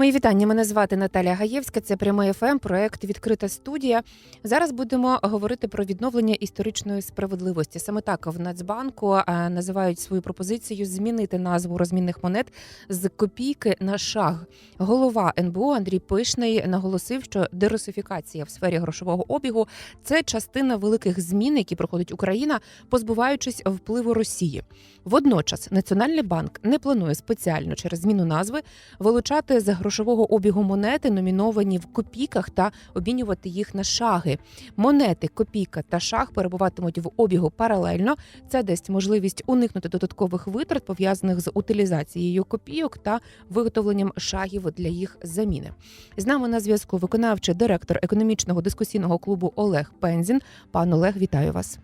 Мої вітання. Мене звати Наталя Гаєвська. Це прямий ФМ, проект Відкрита студія. Зараз будемо говорити про відновлення історичної справедливості. Саме так в Нацбанку е, називають свою пропозицію змінити назву розмінних монет з копійки на шаг. Голова НБУ Андрій Пишний наголосив, що дерусифікація в сфері грошового обігу це частина великих змін, які проходить Україна, позбуваючись впливу Росії. Водночас Національний банк не планує спеціально через зміну назви вилучати з грошового обігу монети, номіновані в копійках, та обмінювати їх на шаги. Монети, копійка та шаг перебуватимуть в обігу паралельно. Це дасть можливість уникнути додаткових витрат, пов'язаних з утилізацією копійок та виготовленням шагів для їх заміни. З нами на зв'язку виконавчий директор економічного дискусійного клубу Олег Пензін. Пан Олег, вітаю вас.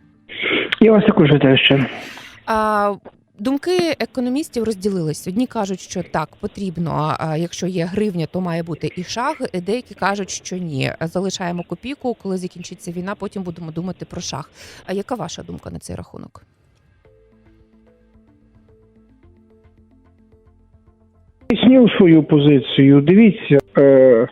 Я вас також вітаю ще. А, Думки економістів розділились. Одні кажуть, що так потрібно. А якщо є гривня, то має бути і шаг. Деякі кажуть, що ні. Залишаємо копійку, коли закінчиться війна. Потім будемо думати про шаг. А яка ваша думка на цей рахунок? Поясню свою позицію. Дивіться, е,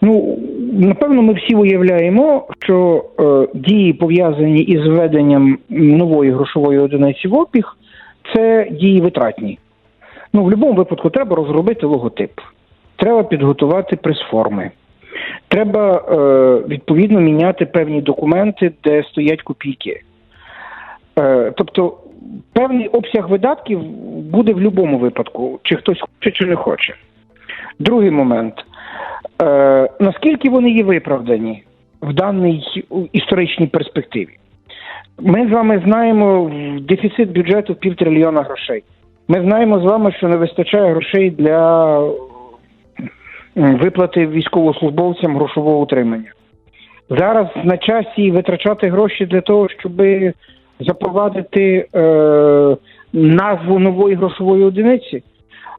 ну напевно, ми всі уявляємо, що е, дії пов'язані із введенням нової грошової одиниці в обіг, це дії витратні. Ну, в будь-якому випадку треба розробити логотип, треба підготувати прес-форми. Треба е, відповідно міняти певні документи, де стоять копійки. Е, тобто певний обсяг видатків буде в будь-якому випадку, чи хтось хоче, чи не хоче. Другий момент. Е, наскільки вони є виправдані в даній історичній перспективі? Ми з вами знаємо дефіцит бюджету в півтрильйона грошей. Ми знаємо з вами, що не вистачає грошей для виплати військовослужбовцям грошового утримання. Зараз на часі витрачати гроші для того, щоб запровадити е, назву нової грошової одиниці.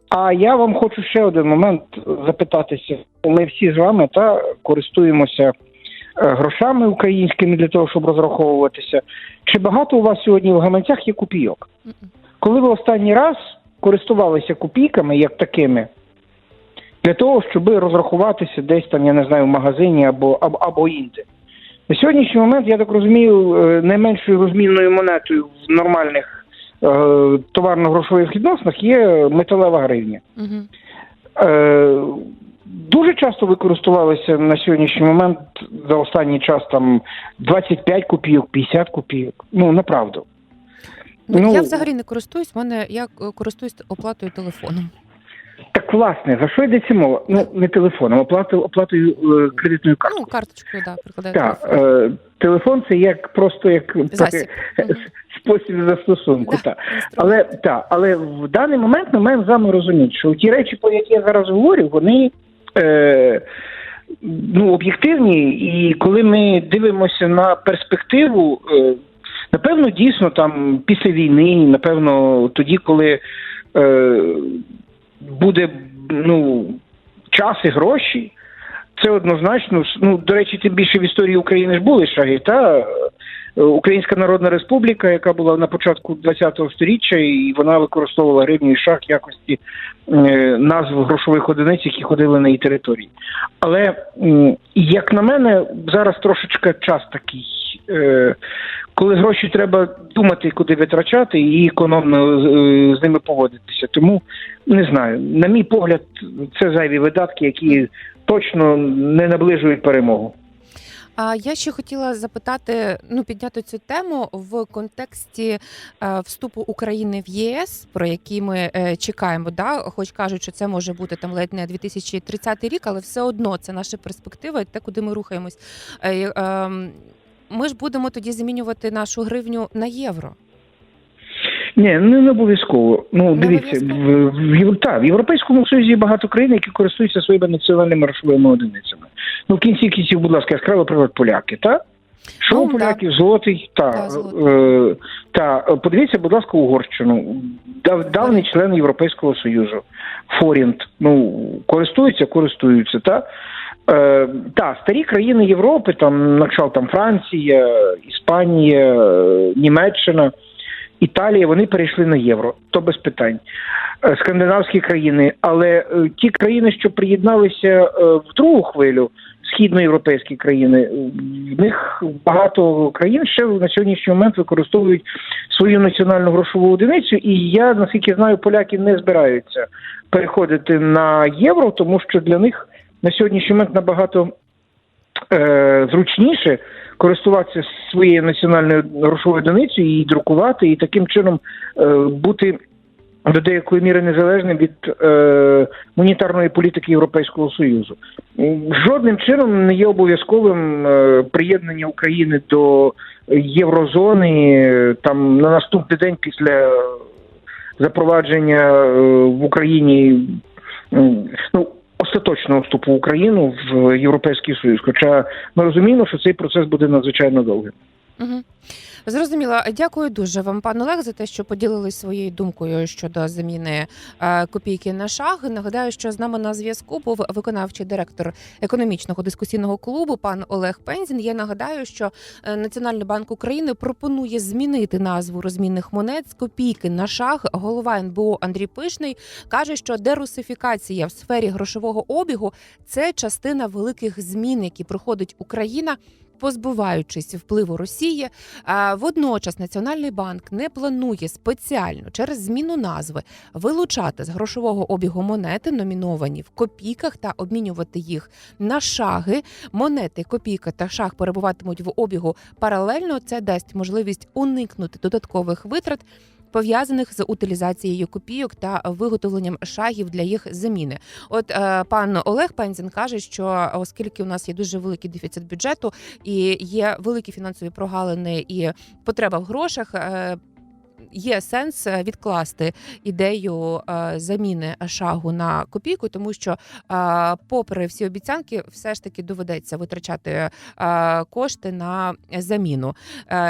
А я вам хочу ще один момент запитатися. Ми всі з вами та користуємося грошами українськими для того, щоб розраховуватися. Чи багато у вас сьогодні в гаманцях є копійок? Коли ви останній раз користувалися копійками як такими, для того, щоб розрахуватися десь там, я не знаю, в магазині або або, або інде. На сьогоднішній момент, я так розумію, е, найменшою розмінною монетою в нормальних е, товарно-грошових відносинах є металева гривня. Угу. Е, дуже часто використовувалися на сьогоднішній момент за останній час там 25 копійок, 50 копійок. Ну, направду. Ну, Ну, я взагалі не користуюсь. Мене я е, користуюсь оплатою телефоном. Так, власне, за що йдеться мова? Ну, не телефоном, оплатою, оплатою е, кредитною карткою. Ну, карточкою, да, прикладаю Так, телефон. е, телефон це як просто як Засіб. Мгм. спосіб застосунку. Да, Так. Але так, але в даний момент ми маємо з вами розуміти, що ті речі, про які я зараз говорю, вони е, ну, об'єктивні, і коли ми дивимося на перспективу, е, напевно, дійсно там після війни, напевно, тоді, коли е, буде ну, час і гроші. Це однозначно. Ну, до речі, тим більше в історії України ж були шаги. Та Українська Народна Республіка, яка була на початку ХХ століття, і вона використовувала гривню і шаг в якості е, назв грошових одиниць, які ходили на її території. Але як на мене, зараз трошечки час такий. Е, коли гроші треба думати, куди витрачати, і економно е, з ними поводитися. Тому не знаю. На мій погляд, це зайві видатки, які точно не наближують перемогу. А я ще хотіла запитати, ну підняти цю тему в контексті е, вступу України в ЄС, про який ми е, чекаємо. Да, хоч кажуть, що це може бути там ледь не 2030 рік, але все одно це наша перспектива, і те, куди ми рухаємось. Е, е, ми ж будемо тоді змінювати нашу гривню на євро. Ні, не, не обов'язково. Ну Не дивіться, обов'язково? в, в, Єв- та, в Європейському Союзі є багато країн, які користуються своїми національними грошовими одиницями. Ну в кінці кінців, будь ласка, яскраво приклад поляки, та? Що Ну, поляків злотий, та, Так, злотий. е, та подивіться, будь ласка, Угорщину. Дав, давній член Європейського Союзу. Форінт. Ну, користуються, користуються, та? Е, та, старі країни Європи, там, на там Франція, Іспанія, е, Німеччина. Італія, вони перейшли на євро, то без питань. Е, Скандинавські країни, але е, ті країни, що приєдналися е, в другу хвилю, східноєвропейські країни, в них багато країн ще на сьогоднішній момент використовують свою національну грошову одиницю, і я наскільки знаю, поляки не збираються переходити на євро, тому що для них на сьогоднішній момент набагато е, зручніше користуватися своєю національною грошовою одиницею і друкувати, і таким чином е, бути до деякої міри незалежним від е, монетарної політики Європейського Союзу. Жодним чином не є обов'язковим е, приєднання України до єврозони е, там на наступний день після запровадження е, в Україні ну, остаточного вступу в Україну в Європейський Союз. Хоча ми розуміємо, що цей процес буде надзвичайно довгим. Зрозуміло. Дякую дуже вам, пан Олег, за те, що поділились своєю думкою щодо заміни е, копійки на шаг. Нагадаю, що з нами на зв'язку був виконавчий директор економічного дискусійного клубу, пан Олег Пензін. Я нагадаю, що е, Національний банк України пропонує змінити назву розмінних монет з копійки на шаг. Голова НБО Андрій Пишний каже, що дерусифікація в сфері грошового обігу це частина великих змін, які проходить Україна. Позбуваючись впливу Росії, водночас Національний банк не планує спеціально через зміну назви вилучати з грошового обігу монети, номіновані в копійках, та обмінювати їх на шаги. Монети, копійка та шаг перебуватимуть в обігу паралельно. Це дасть можливість уникнути додаткових витрат. Пов'язаних з утилізацією копійок та виготовленням шагів для їх заміни, от е, пан Олег Пензін каже, що оскільки у нас є дуже великий дефіцит бюджету і є великі фінансові прогалини і потреба в грошах. Є сенс е, відкласти ідею е, заміни шагу на копійку, тому що, е, попри всі обіцянки, все ж таки доведеться витрачати кошти на заміну.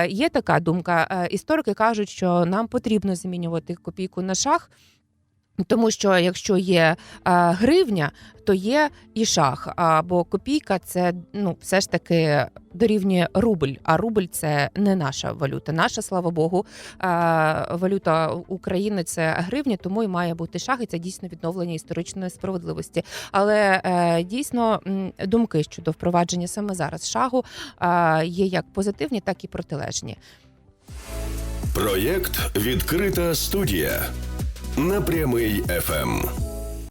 Є така думка. Історики кажуть, що нам потрібно замінювати копійку на шаг. Тому що якщо є е, гривня, то є і шах. А бо копійка це ну все ж таки дорівнює рубль. А рубль це не наша валюта. Наша, слава Богу, е, валюта України це гривня, тому і має бути шах. І це дійсно відновлення історичної справедливості. Але е, дійсно думки щодо впровадження саме зараз шагу е, є як позитивні, так і протилежні. Проєкт Відкрита студія на прямий ФМ.